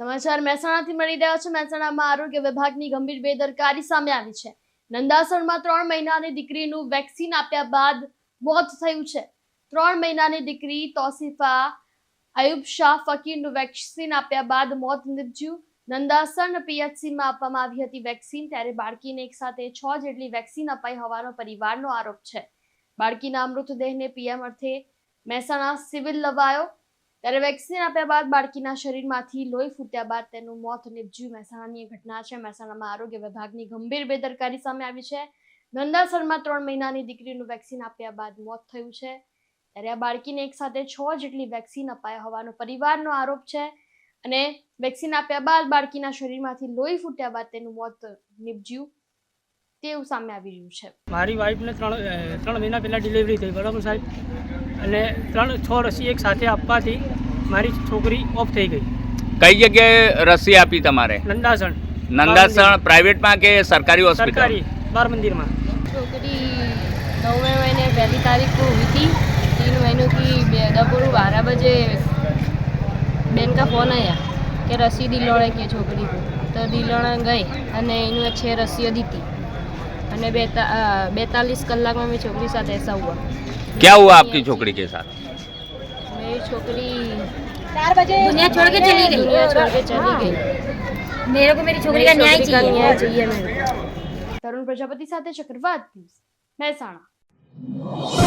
સમાચાર મહેસાણાથી મળી રહ્યા છે. મહેસાણામાં આરોગ્ય વિભાગની ગંભીર બેદરકારી સામે આવી છે. નંદાસણમાં ત્રણ મહિનાની દીકરીનું વેક્સિન આપ્યા બાદ મોત થયું છે. ત્રણ મહિનાની દીકરી તોસીફા અયુબ શાહ ફકીરનું વેક્સિન આપ્યા બાદ મોત નીપજ્યું. નંદાસન પીએચસીમાં આપવામાં આવી હતી વેક્સિન, ત્યારે બાળકીને એક સાથે છ જેટલી વેક્સિન અપાઈ હોવાનો પરિવારનો આરોપ છે. બાળકીના મૃતદેહને પીએમ અર્થે મહેસાણા સિવિલ લવાયો. ત્યારે વેક્સિન આપ્યા બાદ બાળકીના શરીરમાંથી લોહી ફૂટ્યા બાદ તેનું મોત નીપજ્યું મહેસાણાની ઘટના છે. મહેસાણામાં આરોગ્ય વિભાગની ગંભીર બેદરકારી સામે આવી છે. નંદાસરમાં ત્રણ મહિનાની દીકરીનું વેક્સિન આપ્યા બાદ મોત થયું છે. ત્યારે આ બાળકીને એક સાથે છ જેટલી વેક્સિન અપાયા હોવાનો પરિવારનો આરોપ છે અને વેક્સિન આપ્યા બાદ બાળકીના શરીરમાંથી લોહી ફૂટ્યા બાદ તેનું મોત નીપજ્યું તેવું સામે આવી રહ્યું છે. મારી વાઈફને ત્રણ ત્રણ મહિના પહેલાં ડિલિવરી થઈ. બરાબર સાહેબ? અને ત્રણ છ રસી એક સાથે આપવાથી મારી છોકરી ઓફ થઈ ગઈ કઈ જગ્યાએ રસી આપી તમારે નંદાસણ નંદાસણ પ્રાઇવેટમાં કે સરકારી હોસ્પિટલ સરકારી બાર મંદિરમાં छोकरी नौवें महीने पहली तारीख को हुई थी तीन महीनों की बे- दोपहर बारह बजे બેન કા ફોન આયા કે રસી દિલોણે કે છોકરી को તો દિલોણે ગઈ અને એનું એક છે રસીઓ દીધી અને બેતા અ, બેતાલીસ કલાકમાં મેરી છોકરી સાથે ऐसा हुआ क्या हुआ आपकी छोकरी के साथ मेरी छोकरी दुनिया छोड़ के चली गई दुनिया छोड़ के चली गई मेरे को मेरी छोकरी का मेरी न्याय छोकरी का चाहिए न्याय चाहिए मेरे को। તરુણ પ્રજાપતિ સાથે ચક્રવાત ન્યૂઝ મહેસાણા